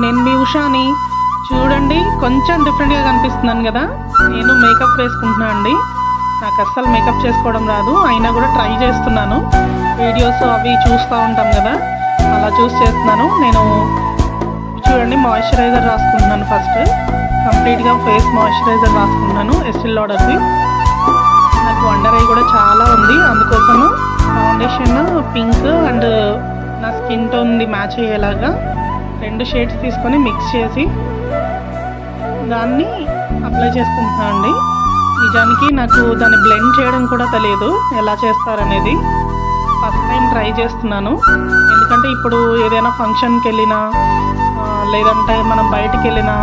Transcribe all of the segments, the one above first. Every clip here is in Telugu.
నేను మీ ఉషాని. చూడండి కొంచెం డిఫరెంట్గా కనిపిస్తున్నాను కదా. నేను మేకప్ వేసుకుంటున్నాను అండి. నాకు అస్సలు మేకప్ చేసుకోవడం రాదు. అయినా కూడా ట్రై చేస్తున్నాను. వీడియోస్ అవి చూస్తూ ఉంటాం కదా. అలా చూసి చేస్తున్నాను. నేను చూడండి మాయిశ్చరైజర్ రాసుకుంటున్నాను ఫస్ట్ కంప్లీట్గా ఫేస్ మాయిశ్చరైజర్ రాసుకుంటున్నాను ఎస్టిల్ ఆర్డర్ది నాకు వండర్ ఐ కూడా చాలా ఉంది. అందుకోసము ఫౌండేషన్ పింక్ అండ్ నా స్కిన్ టోన్ది మ్యాచ్ అయ్యేలాగా రెండు షేడ్స్ తీసుకొని మిక్స్ చేసి దాన్ని అప్లై చేసుకుంటున్నాను అండి. నిజానికి నాకు దాన్ని బ్లెండ్ చేయడం కూడా తెలియదు ఎలా చేస్తారనేది. ఫస్ట్ టైం ట్రై చేస్తున్నాను. ఎందుకంటే ఇప్పుడు ఏదైనా ఫంక్షన్కి వెళ్ళినా లేదంటే మనం బయటికి వెళ్ళినా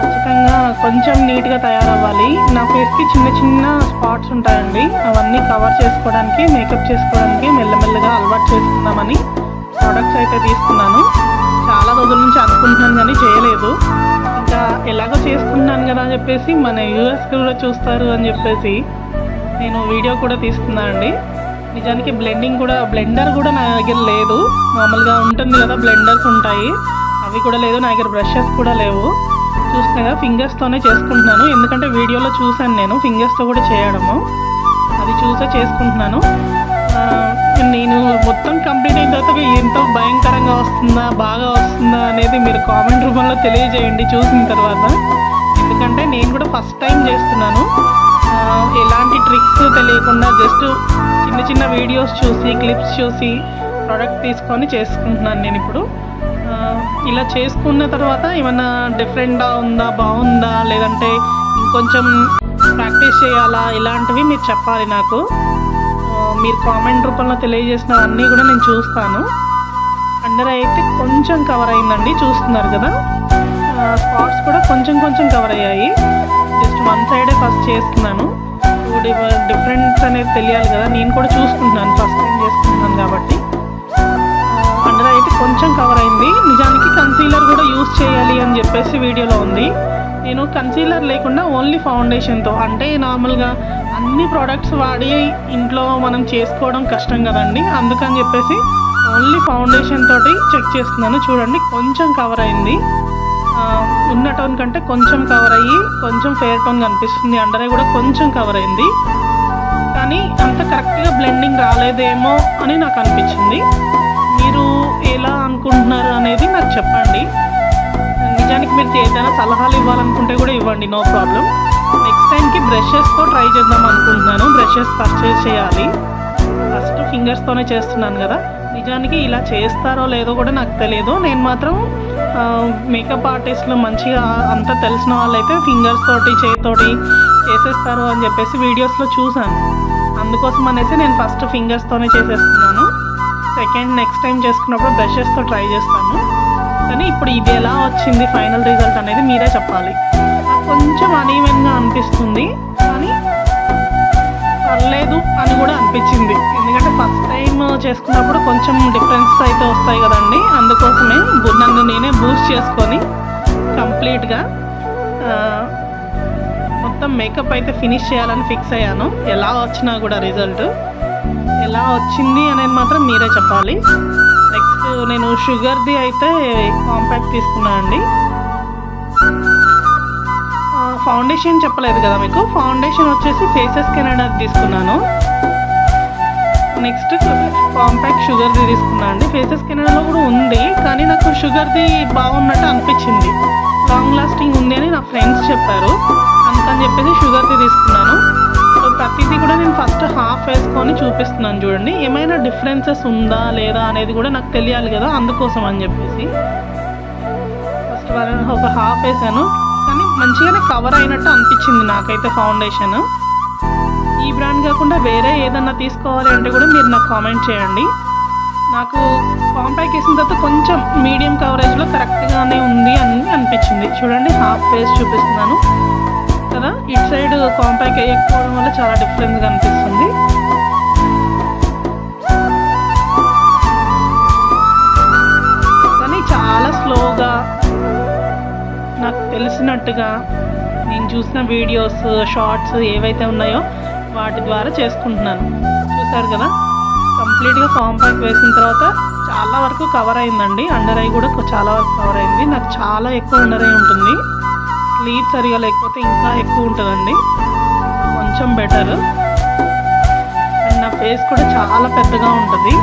ఖచ్చితంగా కొంచెం నీట్గా తయారవ్వాలి. నా ఫేస్కి చిన్న చిన్న స్పాట్స్ ఉంటాయండి. అవన్నీ కవర్ చేసుకోవడానికి మేకప్ చేసుకోవడానికి మెల్లమెల్లగా అలవాటు చేసుకుందామని ప్రోడక్ట్స్ అయితే తీసుకున్నాను. చాలా రోజుల నుంచి అనుకుంటున్నాను కానీ చేయలేదు. ఇంకా ఎలాగో చేసుకుంటున్నాను కదా అని చెప్పేసి మన యూఎస్ కూడా చూస్తారు అని చెప్పేసి నేను వీడియో కూడా తీసుకున్నాను అండి. నిజానికి బ్లెండింగ్ కూడా బ్లెండర్ కూడా నా దగ్గర లేదు. మామూలుగా ఉంటుంది కదా బ్లెండర్స్ ఉంటాయి. అవి కూడా లేదు నా దగ్గర బ్రషెస్ కూడా లేవు. చూస్తున్నా ఫింగర్స్తోనే చేసుకుంటున్నాను. ఎందుకంటే వీడియోలో చూశాను నేను ఫింగర్స్తో కూడా చేయడము. అది చూసే చేసుకుంటున్నాను. నేను మొత్తం కంప్లీట్ అయిన తర్వాత ఎంతో భయంకరంగా వస్తుందా బాగా వస్తుందా అనేది మీరు కామెంట్ రూపంలో తెలియజేయండి చూసిన తర్వాత. ఎందుకంటే నేను కూడా ఫస్ట్ టైం చేస్తున్నాను. ఎలాంటి ట్రిక్స్ తెలియకుండా జస్ట్ చిన్న చిన్న వీడియోస్ చూసి క్లిప్స్ చూసి ప్రోడక్ట్ తీసుకొని చేసుకుంటున్నాను నేను ఇప్పుడు. ఇలా చేసుకున్న తర్వాత ఏమన్నా డిఫరెంట్గా ఉందా బాగుందా లేదంటే ఇంకొంచెం ప్రాక్టీస్ చేయాలా ఇలాంటివి మీరు చెప్పాలి నాకు. మీరు కామెంట్ రూపంలో తెలియజేసినవన్నీ కూడా నేను చూస్తాను. అండర్ అయితే కొంచెం కవర్ అయిందండి చూస్తున్నారు కదా. స్పాట్స్ కూడా కొంచెం కొంచెం కవర్ అయ్యాయి. జస్ట్ వన్ సైడే ఫస్ట్ చేస్తున్నాను. డిఫరెన్స్ అనేది తెలియాలి కదా. నేను కూడా చూసుకుంటున్నాను ఫస్ట్ టైం చేసుకుంటున్నాను కాబట్టి. అండర్ అయితే కొంచెం కవర్ అయింది. నిజానికి కన్సీలర్ కూడా యూస్ చేయాలి అని చెప్పేసి వీడియోలో ఉంది. నేను కన్సీలర్ లేకుండా ఓన్లీ ఫౌండేషన్తో అంటే నార్మల్గా అన్ని ప్రోడక్ట్స్ వాడి ఇంట్లో మనం చేసుకోవడం కష్టం కదండి. అందుకని చెప్పేసి ఓన్లీ ఫౌండేషన్ తోటి చెక్ చేస్తున్నాను. చూడండి కొంచెం కవర్ అయింది. ఉన్న టోన్ కంటే కొంచెం కవర్ అయ్యి కొంచెం ఫేర్ టోన్ కనిపిస్తుంది. అండర్ ఐ కూడా కొంచెం కవర్ అయింది. కానీ అంత కరెక్ట్గా బ్లెండింగ్ రాలేదేమో అని నాకు అనిపించింది. మీరు ఎలా అనుకుంటున్నారు అనేది నాకు చెప్పండి. నిజానికి మీరు ఏదైనా సలహాలు ఇవ్వాలనుకుంటే కూడా ఇవ్వండి నో ప్రాబ్లం టైంకి బ్రషెస్తో ట్రై చేద్దాం అనుకుంటున్నాను. బ్రషెస్ పర్చేస్ చేయాలి. ఫస్ట్ ఫింగర్స్తోనే చేస్తున్నాను కదా. నిజానికి ఇలా చేస్తారో లేదో కూడా నాకు తెలియదు నేను మాత్రం మేకప్ ఆర్టిస్ట్లు మంచిగా అంతా తెలిసిన వాళ్ళైతే ఫింగర్స్ తోటి చేతితోటి చేసేస్తారు అని చెప్పేసి వీడియోస్లో చూసాను అందుకోసం అనేసి నేను ఫస్ట్ ఫింగర్స్తోనే చేసేస్తున్నాను. సెకండ్ నెక్స్ట్ టైం చేసుకున్నప్పుడు బ్రషెస్తో ట్రై చేస్తాను. కానీ ఇప్పుడు ఇది ఎలా వచ్చింది ఫైనల్ రిజల్ట్ అనేది మీరే చెప్పాలి. కొంచెం అనీవెన్గా అనిపిస్తుంది. కానీ పర్లేదు అని కూడా అనిపించింది. ఎందుకంటే ఫస్ట్ టైం చేసుకున్నప్పుడు కొంచెం డిఫరెన్స్ అయితే వస్తాయి కదండి. అందుకోసమే నన్ను నేనే బూస్ట్ చేసుకొని కంప్లీట్గా మొత్తం మేకప్ అయితే ఫినిష్ చేయాలని ఫిక్స్ అయ్యాను. ఎలా వచ్చినా కూడా రిజల్ట్ ఎలా వచ్చింది అనేది మాత్రం మీరే చెప్పాలి. నెక్స్ట్ నేను షుగర్ది అయితే కాంపాక్ట్ తీసుకున్నాను అండి. ఫౌండేషన్ చెప్పలేదు కదా మీకు? ఫౌండేషన్ వచ్చేసి ఫేసెస్ కెనడా తీసుకున్నాను. నెక్స్ట్ కాంపాక్ట్ షుగర్ది తీసుకున్నాను అండి. ఫేసెస్ కెనడాలో కూడా ఉంది కానీ నాకు షుగర్ది బాగున్నట్టు అనిపించింది. లాంగ్ లాస్టింగ్ ఉంది అని నా ఫ్రెండ్స్ చెప్పారు. అందుకని చెప్పేసి షుగర్ది తీసుకున్నాను. సో ప్రతిదీ కూడా నేను ఫస్ట్ హాఫ్ వేసుకొని చూపిస్తున్నాను చూడండి. ఏమైనా డిఫరెన్సెస్ ఉందా లేదా అనేది కూడా నాకు తెలియాలి కదా అందుకోసం అని చెప్పేసి. ఫస్ట్ ఒక హాఫ్ వేసాను. మంచిగానే కవర్ అయినట్టు అనిపించింది నాకైతే ఫౌండేషన్ ఈ బ్రాండ్ కాకుండా వేరే ఏదన్నా తీసుకోవాలి అంటే కూడా మీరు నాకు కామెంట్ చేయండి. నాకు కాంపాక్ట్ వేసిన తర్వాత కొంచెం మీడియం కవరేజ్లో కరెక్ట్గానే ఉంది అని అనిపించింది. చూడండి హాఫ్ ఫేస్ చూపిస్తున్నాను. కదా? ఇటు సైడ్ కాంపాక్ట్ వేయకపోవడం వల్ల చాలా డిఫరెన్స్గా అనిపిస్తుంది. నచ్చినట్టుగా నేను చూసిన వీడియోస్ షార్ట్స్ ఏవైతే ఉన్నాయో వాటి ద్వారా చేసుకుంటున్నాను. చూసారు కదా? కంప్లీట్గా కాంపాక్ట్ వేసిన తర్వాత చాలా వరకు కవర్ అయిందండి. అండర్ ఐ కూడా చాలా వరకు కవర్ అయింది. నాకు చాలా ఎక్కువ అండర్ ఐ ఉంటుంది. స్లీప్ సరిగా లేకపోతే ఇంకా ఎక్కువ ఉంటుందండి. కొంచెం బెటర్ అండ్ నా ఫేస్ కూడా చాలా పెద్దగా ఉంటుంది.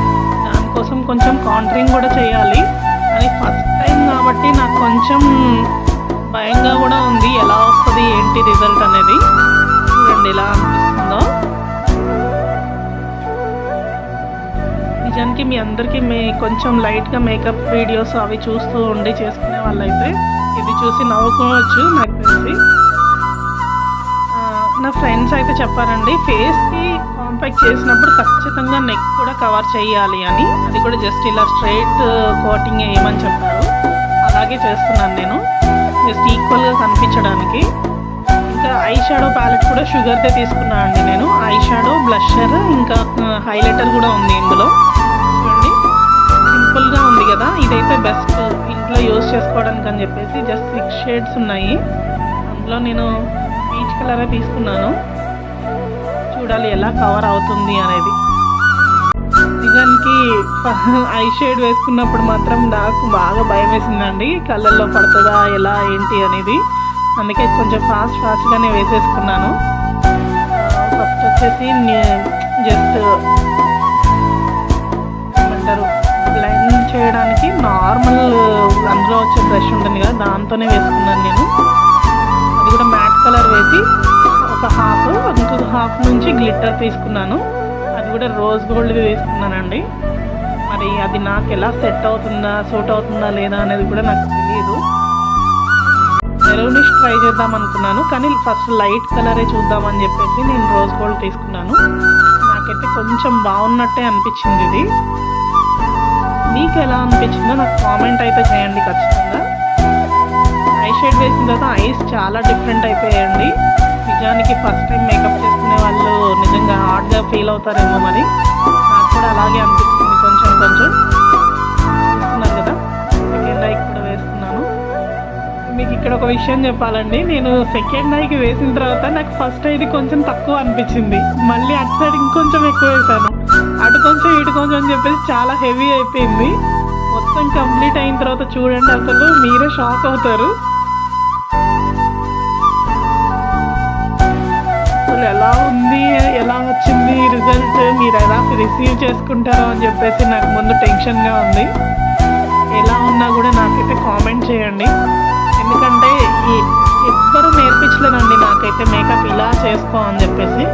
దానికోసం కొంచెం కాంటరింగ్ కూడా చేయాలి. అని ఫస్ట్ టైం కాబట్టి నాకు కొంచెం భయంగా కూడా ఉంది. ఎలా వస్తుంది ఏంటి రిజల్ట్ అనేది? చూడండి ఎలా అనిపిస్తుందో. నిజానికి మీ అందరికీ మీ కొంచెం లైట్గా మేకప్ వీడియోస్ అవి చూస్తూ ఉండి చేసుకునే వాళ్ళైతే ఇది చూసి నవ్వుకోవచ్చు నాకు తెలిసి. నా ఫ్రెండ్స్ అయితే చెప్పారండి ఫేస్కి కాంపాక్ట్ చేసినప్పుడు ఖచ్చితంగా నెక్ కూడా కవర్ చేయాలి అని. అది కూడా జస్ట్ ఇలా స్ట్రైట్ కోటింగ్ వేయమని చెప్పారు. అలాగే చేస్తున్నాను నేను. జస్ట్ ఈక్వల్గా కనిపించడానికి. ఇంకా ఐ షాడో ప్యాలెట్ కూడా షుగర్దే తీసుకున్నాను అండి నేను. ఐ షాడో బ్లషర్ ఇంకా హైలైటర్ కూడా ఉంది ఇందులో. చూడండి. సింపుల్గా ఉంది కదా. ఇదైతే బెస్ట్ ఇంట్లో యూస్ చేసుకోవడానికి అని చెప్పేసి జస్ట్ సిక్స్ షేడ్స్ ఉన్నాయి. అందులో నేను పీచ్ కలరే తీసుకున్నాను. చూడాలి ఎలా కవర్ అవుతుంది అనేది. నిజానికి ఐ షేడ్ వేసుకున్నప్పుడు మాత్రం నాకు బాగా భయం వేసిందండి. కళ్ళల్లో పడుతుందా ఎలా ఏంటి అనేది. అందుకే కొంచెం ఫాస్ట్ ఫాస్ట్గానే వేసేసుకున్నాను. ఫస్ట్ వచ్చేసి జస్ట్ ఏమంటారు బ్లైండ్ చేయడానికి నార్మల్ అందులో వచ్చే బ్రష్ ఉంటుంది కదా దాంతోనే వేసుకున్నాను నేను. అది కూడా మ్యాట్ కలర్ వేసి ఒక హాఫ్ ఇంకొక హాఫ్ నుంచి గ్లిట్టర్ తీసుకున్నాను. కూడా రోజ్ గోల్డ్ తీసుకున్నానండి. మరి అది నాకు ఎలా సెట్ అవుతుందా సూట్ అవుతుందా లేదా అనేది కూడా నాకు తెలియదు మెరూనిష్ ట్రై చేద్దాం అనుకున్నాను కానీ ఫస్ట్ లైట్ కలరే చూద్దామని చెప్పేసి నేను రోజ్ గోల్డ్ తీసుకున్నాను. నాకైతే కొంచెం బాగున్నట్టే అనిపించింది ఇది. మీకు ఎలా అనిపించిందో నాకు కామెంట్ అయితే చేయండి ఖచ్చితంగా. ఐ షేడ్ వేసిన తర్వాత ఐస్ చాలా డిఫరెంట్ అయిపోయాయండి. నిజానికి ఫస్ట్ టైం మేకప్ చేసుకునే వాళ్ళు నిజంగా హార్డ్గా ఫీల్ అవుతారేమో మరి. నాకు కూడా అలాగే అనిపిస్తుంది కొంచెం కొంచెం. చూస్తున్నారు కదా? సెకండ్ ఐకి కూడా వేస్తున్నాను. మీకు ఇక్కడ ఒక విషయం చెప్పాలండి. నేను సెకండ్ ఐకి వేసిన తర్వాత నాకు ఫస్ట్ ఐది కొంచెం తక్కువ అనిపించింది. మళ్ళీ అటు సైడ్ ఇంకొంచెం ఎక్కువ వేసాను అటు కొంచెం ఇటు కొంచెం అని చెప్పేసి చాలా హెవీ అయిపోయింది. మొత్తం కంప్లీట్ అయిన తర్వాత చూడండి అసలు. మీరే షాక్ అవుతారు. ఎలా ఉంది? ఎలా వచ్చింది రిజల్ట్ మీరు ఎలా రిసీవ్ చేసుకుంటారో అని చెప్పేసి నాకు ముందు టెన్షన్గా ఉంది. ఎలా ఉన్నా కూడా నాకైతే కామెంట్ చేయండి. ఎందుకంటే ఈ ఎవ్వరు నేర్పించలేదండి నాకైతే మేకప్ ఇలా చేసుకో అని చెప్పేసి.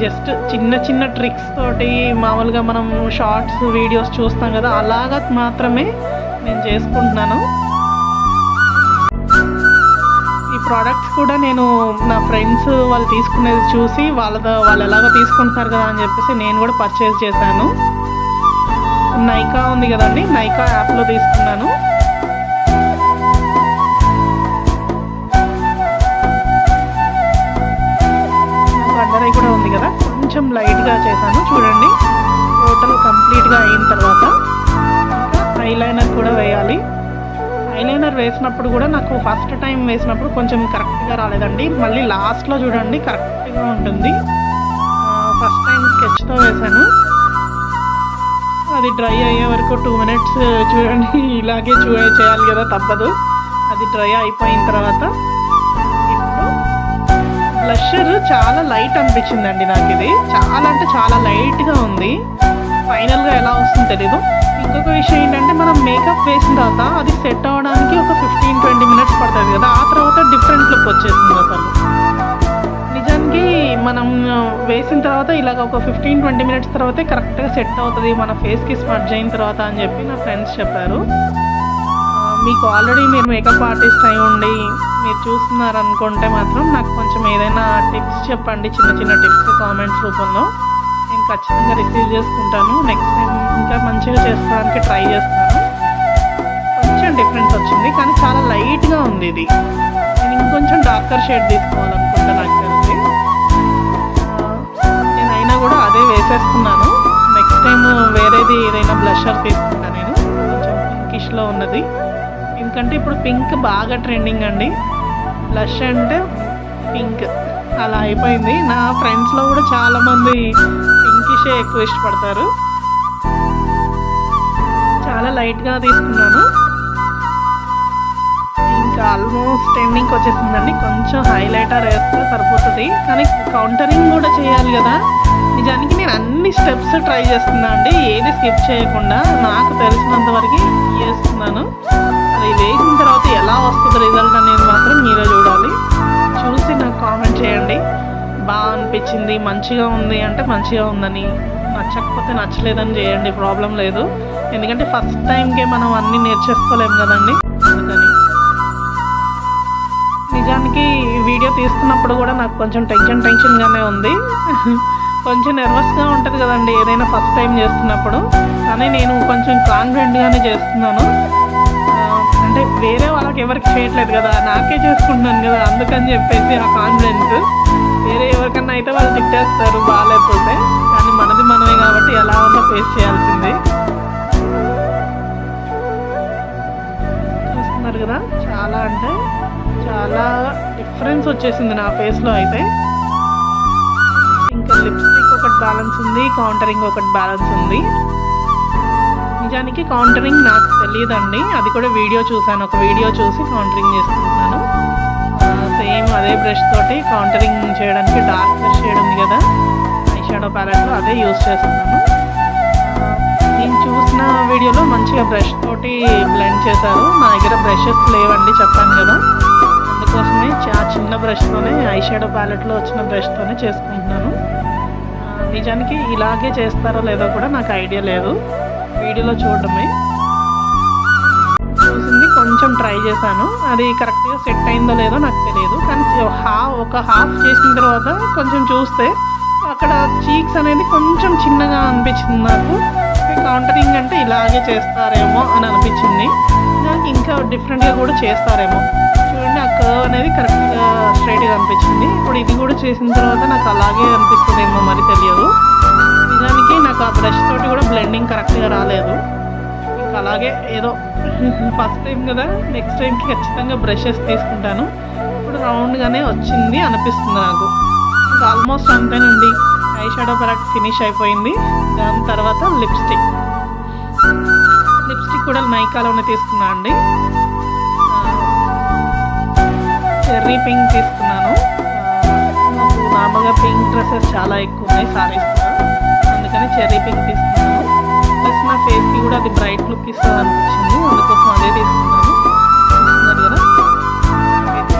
జస్ట్ చిన్న చిన్న ట్రిక్స్ తోటి మామూలుగా మనం షార్ట్స్ వీడియోస్ చూస్తాం కదా అలాగా మాత్రమే నేను చేసుకుంటున్నాను. ప్రోడక్ట్స్ కూడా నేను నా ఫ్రెండ్స్ వాళ్ళు తీసుకునేది చూసి వాళ్ళ వాళ్ళు ఎలాగో తీసుకుంటున్నారు కదా అని చెప్పేసి నేను కూడా పర్చేస్ చేశాను. నైకా ఉంది కదండి నైకా యాప్లో తీసుకున్నాను. నాకు కూడా ఉంది కదా కొంచెం లైట్గా చేశాను చూడండి. టోటల్ కంప్లీట్గా అయిన తర్వాత ఇంకా ఐలైనర్ కూడా వేయాలి. ఐలైనర్ వేసినప్పుడు కూడా నాకు ఫస్ట్ టైం వేసినప్పుడు కొంచెం కరెక్ట్గా రాలేదండి. మళ్ళీ లాస్ట్లో చూడండి కరెక్ట్గా ఉంటుంది. ఫస్ట్ టైం స్కెచ్తో వేశాను. అది డ్రై అయ్యే వరకు టూ మినిట్స్ చూడండి ఇలాగే చూ చేయాలి కదా తప్పదు. అది డ్రై అయిపోయిన తర్వాత ఇప్పుడు బ్లషర్ చాలా లైట్ అనిపించిందండి నాకు ఇది చాలా అంటే చాలా లైట్గా ఉంది. ఫైనల్గా ఎలా వస్తుందో తెలీదు. ఇంకొక విషయం ఏంటంటే మనం మేకప్ వేసిన తర్వాత అది సెట్ అవ్వడానికి ఒక ఫిఫ్టీన్ ట్వంటీ మినిట్స్ పడుతుంది కదా. ఆ తర్వాత డిఫరెంట్ లుక్ వచ్చేస్తుంది అసలు. నిజానికి మనం వేసిన తర్వాత ఇలాగ ఒక ఫిఫ్టీన్ ట్వంటీ మినిట్స్ తర్వాతే కరెక్ట్గా సెట్ అవుతుంది. మన ఫేస్కి స్మర్జ్ అయిన తర్వాత అని చెప్పి నా ఫ్రెండ్స్ చెప్పారు. మీకు ఆల్రెడీ మీరు మేకప్ ఆర్టిస్ట్ అయి ఉండి మీరు చూస్తున్నారు అనుకుంటే మాత్రం నాకు కొంచెం ఏదైనా టిప్స్ చెప్పండి. చిన్న చిన్న టిప్స్ కామెంట్స్ రూపంలో. నేను ఖచ్చితంగా రిసీవ్ చేసుకుంటాను. నెక్స్ట్ టైం ఇంకా మంచిగా చేసుకోవడానికి ట్రై చేస్తాను. కొంచెం డిఫరెన్స్ వచ్చింది కానీ చాలా లైట్గా ఉంది ఇది. నేను ఇంకొంచెం డార్కర్ షేడ్ తీసుకోవాలనుకుంటా నాకు తెలిసి నేను అయినా కూడా అదే వేసేసుకున్నాను. నెక్స్ట్ టైం వేరేది ఏదైనా బ్లషర్ తీసుకుంటా నేను. కొంచెం పింకిష్లో ఉన్నది. ఎందుకంటే ఇప్పుడు పింక్ బాగా ట్రెండింగ్ అండి. బ్లష్ అంటే పింక్ అలా అయిపోయింది. నా ఫ్రెండ్స్లో కూడా చాలామంది పింకిషే ఎక్కువ ఇష్టపడతారు. చాలా లైట్గా తీసుకున్నాను. ఇంకా ఆల్మోస్ట్ ఎండింగ్కి వచ్చేసిందండి. కొంచెం హైలైటర్ వేస్తే సరిపోతుంది. కానీ కౌంటరింగ్ కూడా చేయాలి కదా. నిజానికి నేను అన్ని స్టెప్స్ ట్రై చేస్తున్నా అండి. ఏది స్కిప్ చేయకుండా నాకు తెలిసినంత వరకు చేస్తున్నాను. అది వేసిన తర్వాత ఎలా వస్తుంది రిజల్ట్ అనేది మాత్రం మీరే చూడాలి. చూసి నాకు కామెంట్ చేయండి. బాగా అనిపించింది మంచిగా ఉంది అంటే మంచిగా ఉందని. నచ్చకపోతే నచ్చలేదని చేయండి ప్రాబ్లం లేదు. ఎందుకంటే ఫస్ట్ టైంకే మనం అన్నీ నేర్చేసుకోలేము కదండి. అందుకని. నిజానికి వీడియో తీస్తున్నప్పుడు కూడా నాకు కొంచెం టెన్షన్ టెన్షన్గానే ఉంది. కొంచెం నెర్వస్గా ఉంటుంది కదండి ఏదైనా ఫస్ట్ టైం చేస్తున్నప్పుడు. కానీ నేను కొంచెం కాన్ఫిడెంట్గానే చేస్తున్నాను. అంటే వేరే వాళ్ళకి ఎవరికి చేయట్లేదు కదా నాకే చేసుకుంటున్నాను కదా అందుకని చెప్పేసి ఆ కాన్ఫిడెన్స్ వేరే ఎవరికన్నా అయితే వాళ్ళు తిట్టేస్తారు బాగాలేకపోతే. కానీ మనది మనమే కాబట్టి ఎలా ఉన్నా ఫేస్ చేయాల్సింది. చూస్తున్నారు కదా చాలా అంటే చాలా డిఫరెన్స్ వచ్చేసింది నా ఫేస్లో అయితే. ఇంకా లిప్స్టిక్ ఒకటి బ్యాలెన్స్ ఉంది కౌంటరింగ్ ఒకటి బ్యాలెన్స్ ఉంది. నిజానికి కౌంటరింగ్ నాకు తెలియదండి. అది కూడా వీడియో చూసాను ఒక వీడియో చూసి కౌంటరింగ్ చేసుకుంటున్నాను. సేమ్ అదే బ్రష్ తోటి. కౌంటరింగ్ చేయడానికి డార్క్ బ్రష్ షేడ్ ఉంది కదా. ఐ షాడో ప్యాలెట్లో అదే యూస్ చేస్తున్నాను. నేను చూసిన వీడియోలో మంచిగా బ్రష్ తోటి బ్లెండ్ చేశారు. నా దగ్గర బ్రషెస్ లేవండి చెప్పాను కదా. అందుకోసమే ఆ చిన్న బ్రష్తోనే ఐ షాడో ప్యాలెట్లో వచ్చిన బ్రష్తోనే చేసుకుంటున్నాను. నిజానికి ఇలాగే చేస్తారో లేదో కూడా నాకు ఐడియా లేదు. వీడియోలో చూడడమే. చూసింది కొంచెం ట్రై చేశాను. అది కరెక్ట్గా సెట్ అయిందో లేదో నాకు తెలియదు. కానీ హా ఒక హాఫ్ చేసిన తర్వాత కొంచెం చూస్తే అక్కడ చీక్స్ అనేది కొంచెం చిన్నగా అనిపించింది నాకు. కౌంటరింగ్ అంటే ఇలాగే చేస్తారేమో అని అనిపించింది. నాకు ఇంకా డిఫరెంట్గా కూడా చేస్తారేమో. చూడండి ఆ కర్వ్ అనేది కరెక్ట్గా స్ట్రైట్గా అనిపించింది. ఇప్పుడు ఇది కూడా చేసిన తర్వాత నాకు అలాగే అనిపిస్తుందేమో మరి తెలియదు. నిజానికి నాకు ఆ బ్రష్ తోటి కూడా బ్లెండింగ్ కరెక్ట్గా రాలేదు. నాకు అలాగే ఏదో ఫస్ట్ టైం కదా నెక్స్ట్ టైంకి ఖచ్చితంగా బ్రషెస్ తీసుకుంటాను. ఇప్పుడు రౌండ్గానే వచ్చింది అనిపిస్తుంది నాకు. ఇంకా ఆల్మోస్ట్ అంతేనండి. ఐ షాడో ప్యాలెట్ ఫినిష్ అయిపోయింది. దాని తర్వాత లిప్స్టిక్. లిప్స్టిక్ కూడా నైకాలోనే తీసుకున్నా అండి. చెర్రీ పింక్ తీసుకున్నాను. నాకు నార్మల్గా పింక్ డ్రెస్సెస్ చాలా ఎక్కువ ఉన్నాయి సారీస్ అందుకని చెర్రీ పింక్ తీసుకున్నాను. నా ఫేస్కి కూడా అది బ్రైట్ లుక్ ఇస్తుంది అనిపించింది అందుకోసం అదే తీసుకున్నాను చూస్తున్నారు కదా?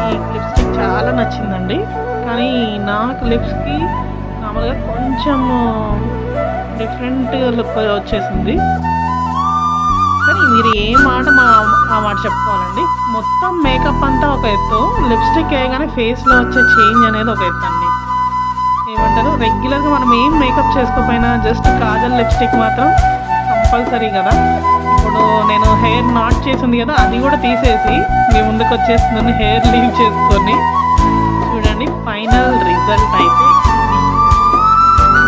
ఈ లిప్స్టిక్ చాలా నచ్చిందండి. కానీ నాకు లిప్స్కి మామూలుగా కొంచెం డిఫరెంట్ లుక్ వచ్చేసింది. కానీ మీరు ఏ మాట మా ఆ మాట చెప్పుకోవాలండి. మొత్తం మేకప్ అంతా ఒక ఎత్తు. లిప్స్టిక్ వేయగానే ఫేస్లో వచ్చే చేంజ్ అనేది ఒక ఎత్తు అండి. ఏమంటారు? రెగ్యులర్గా మనం ఏం మేకప్ చేసుకోకపోయినా జస్ట్ కాజల్ లిప్స్టిక్ మాత్రం కంపల్సరీ కదా. ఇప్పుడు నేను హెయిర్ నాట్ చేసింది కదా అది కూడా తీసేసి మీ ముందుకు వచ్చేస్తున్నాను హెయిర్ లీవ్ చేసుకొని చూడండి ఫైనల్ రిజల్ట్ అయితే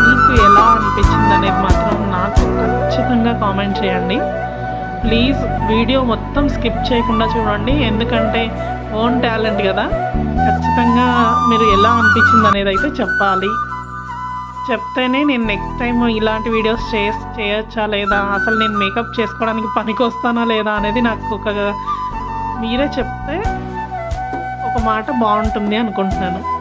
మీకు ఎలా అనిపించింది అనేది మాత్రం నాకు ఖచ్చితంగా కామెంట్ చేయండి. ప్లీజ్ వీడియో మొత్తం స్కిప్ చేయకుండా చూడండి ఎందుకంటే ఓన్ టాలెంట్ కదా. ఖచ్చితంగా మీరు ఎలా అనిపించింది అనేది అయితే చెప్పాలి. చెప్తేనే నేను నెక్స్ట్ టైం ఇలాంటి వీడియోస్ చే చేయొచ్చా లేదా? అసలు నేను మేకప్ చేసుకోవడానికి పనికి వస్తానా లేదా అనేది నాకు ఒక మీరే చెప్తే ఒక మాట బాగుంటుంది అనుకుంటున్నాను.